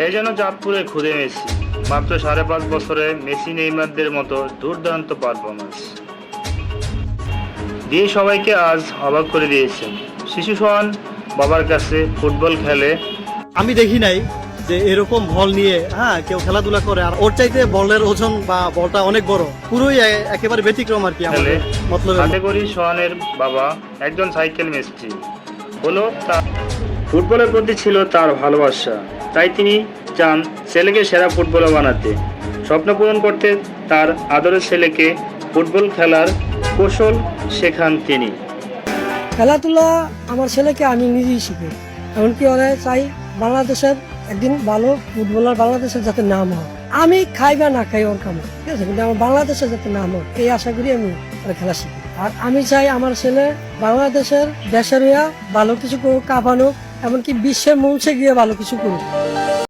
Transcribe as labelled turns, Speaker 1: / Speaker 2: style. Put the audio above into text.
Speaker 1: এই যেন চাঁদপুরে খুদে মেসি মাত্র সাড়ে পাঁচ বছরে মেসি নেইমারদের মতো দুর্দান্ত পারফরমেন্স দিয়ে সবাইকে আজ অবাক করে দিয়েছেন শিশু সোহান বাবার কাছে ফুটবল খেলে।
Speaker 2: আমি দেখি নাই যে এরকম বল নিয়ে হ্যাঁ কেউ খেলাধুলা করে আর ওর চাইতে বলের ওজন বা বলটা অনেক বড়। পুরোই একেবারে ব্যতিক্রম আর কি আমাদের মতলব
Speaker 1: হাতে করি সোহানের বাবা একজন সাইকেল মিস্ত্রি। হলো তার ফুটবলের প্রতি ছিল তার ভালোবাসা। তাই তিনি চান ছেলেকে সেরা ফুটবলার বানাতে। স্বপ্ন পূরণ করতে তার আদরের ছেলেকে ফুটবল খেলার কৌশল শেখান তিনি।
Speaker 3: খেলাধুলা আমার ছেলেকে আমি নিজেই শিখি। এমনকি ওরা চাই বাংলাদেশের একদিন ভালো ফুটবলার বাংলাদেশের যাতে নাম হয়। আমি খাই বা না খাই ওর কামে ঠিক আছে? কিন্তু আমার বাংলাদেশের যাতে নাম হয়, এই আশা করি আমি খেলা শিখি। আর আমি চাই আমার ছেলে বাংলাদেশের দেশের ভালো কিছু করুক, কাঁপানুক, এমনকি বিশ্বের মঞ্চে গিয়ে ভালো কিছু করুক।